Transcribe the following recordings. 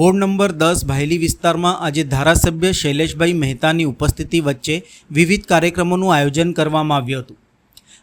Ward number દસ ભાયલી વિસ્તારમાં આજે ધારાસભ્ય શૈલેષભાઈ મહેતાની ઉપસ્થિતિ વચ્ચે વિવિધ કાર્યક્રમોનું આયોજન કરવામાં આવ્યું હતું.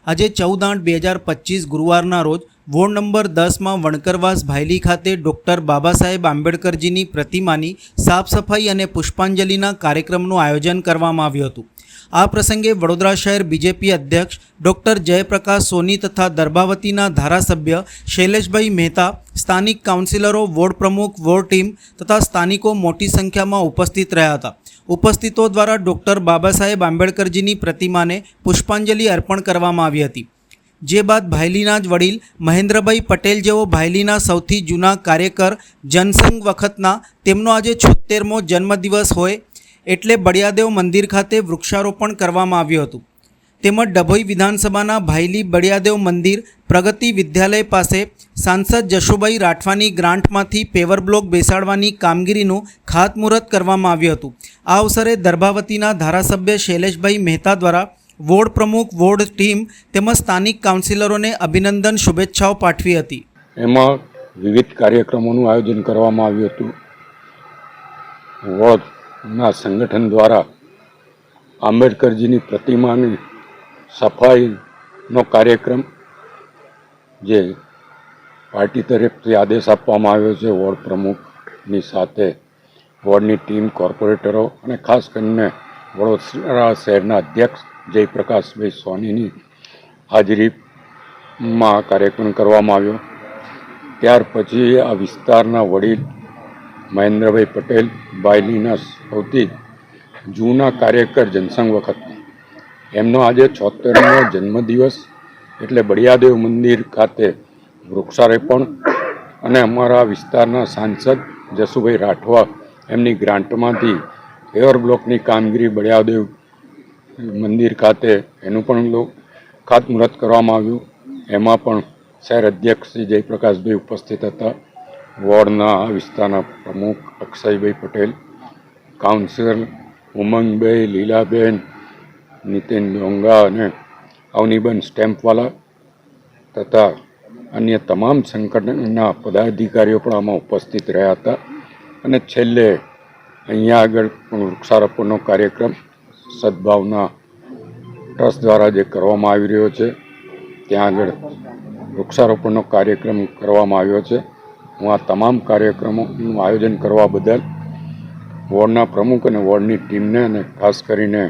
આજે ચૌદ આઠ બે હજાર પચીસ ગુરુવારના રોજ વોર્ડ નંબર દસમાં વણકરવાસ ભાયલી ખાતે ડૉક્ટર બાબા સાહેબ આંબેડકરજીની પ્રતિમાની સાફ સફાઈ અને પુષ્પાંજલિના કાર્યક્રમનું આયોજન કરવામાં આવ્યું હતું. આ પ્રસંગે વડોદરા શહેર બીજેપી અધ્યક્ષ ડૉક્ટર જયપ્રકાશ સોની તથા દર્ભાવતીના ધારાસભ્ય શૈલેષભાઈ મહેતા, સ્થાનિક કાઉન્સિલરો, વોર્ડ પ્રમુખ, વોર્ડ ટીમ તથા સ્થાનિકો મોટી સંખ્યામાં ઉપસ્થિત રહ્યા હતા. ઉપસ્થિતો દ્વારા ડૉક્ટર બાબા સાહેબ આંબેડકરજીની પ્રતિમાને પુષ્પાંજલિ અર્પણ કરવામાં આવી હતી. જે બાદ ભાયલીના જ વડીલ મહેન્દ્રભાઈ પટેલ જેઓ ભાયલીના સૌથી જૂના કાર્યકર જનસંઘ વખતના, તેમનો આજે છોતેરમો જન્મદિવસ હોય એટલે બળિયાદેવ મંદિર ખાતે વૃક્ષારોપણ કરવામાં આવ્યું હતું. તેમજ ડભોઈ વિધાનસભાના ભાયલી બળિયાદેવ મંદિર પ્રગતિ વિદ્યાલય પાસે સાંસદ જશુભાઈ રાઠવાની ગ્રાન્ટમાંથી પેવર બ્લોક બેસાડવાની કામગીરીનું ખાતમુહૂર્ત કરવામાં આવ્યું હતું. આ અવસરે દર્ભાવતીના ધારાસભ્ય શૈલેષભાઈ મહેતા દ્વારા વોર્ડ પ્રમુખ, વોર્ડ ટીમ તેમજ સ્થાનિક કાઉન્સિલરોને અભિનંદન, શુભેચ્છાઓ પાઠવી હતી. એમાં વિવિધ કાર્યક્રમોનું આયોજન કરવામાં આવ્યું હતું. વોર્ડના સંગઠન દ્વારા આંબેડકરજીની પ્રતિમાની સફાઈનો કાર્યક્રમ જે પાર્ટી તરફથી આદેશ આપવામાં આવ્યો છે, વોર્ડ પ્રમુખની સાથે વોર્ડની ટીમ, કોર્પોરેટરો અને ખાસ કરીને વડોદરા શહેરના અધ્યક્ષ જયપ્રકાશભાઈ સોનીની હાજરીમાં કાર્યક્રમ કરવામાં આવ્યો. ત્યાર પછી આ વિસ્તારના વડીલ મહેન્દ્રભાઈ પટેલ, બાયલીના સૌથી જૂના કાર્યકર જનસંઘ વખત. એમનો આજે છોતેરમો જન્મદિવસ એટલે બળિયાદેવ મંદિર ખાતે વૃક્ષારોપણ અને અમારા વિસ્તારના સાંસદ જસુભાઈ રાઠવા એમની ગ્રાન્ટમાંથી એવર બ્લોકની કામગીરી બળિયાદેવ મંદિર ખાતે એનું પણ ખાતમુહૂર્ત કરવામાં આવ્યું. એમાં પણ શહેર અધ્યક્ષ શ્રી જયપ્રકાશભાઈ ઉપસ્થિત હતા. વોર્ડના આ વિસ્તારના પ્રમુખ અક્ષયભાઈ પટેલ, કાઉન્સિલર ઉમંગભાઈ લીલાબેન, નીતિન ડોંગા અને અવનીબેન સ્ટેમ્પવાલા તથા અન્ય તમામ સંગઠનના પદાધિકારીઓ પણ આમાં ઉપસ્થિત રહ્યા હતા. અને છેલ્લે અહીંયા આગળ પણ વૃક્ષારોપણનો કાર્યક્રમ સદભાવના ટ્રસ્ટ દ્વારા જે કરવામાં આવી રહ્યો છે, ત્યાં આગળ વૃક્ષારોપણનો કાર્યક્રમ કરવામાં આવ્યો છે. હું આ તમામ કાર્યક્રમોનું આયોજન કરવા બદલ વોર્ડના પ્રમુખ અને વોર્ડની ટીમને અને ખાસ કરીને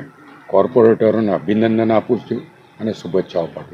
કોર્પોરેટરોને અભિનંદન આપું છું અને શુભેચ્છાઓ પાઠવું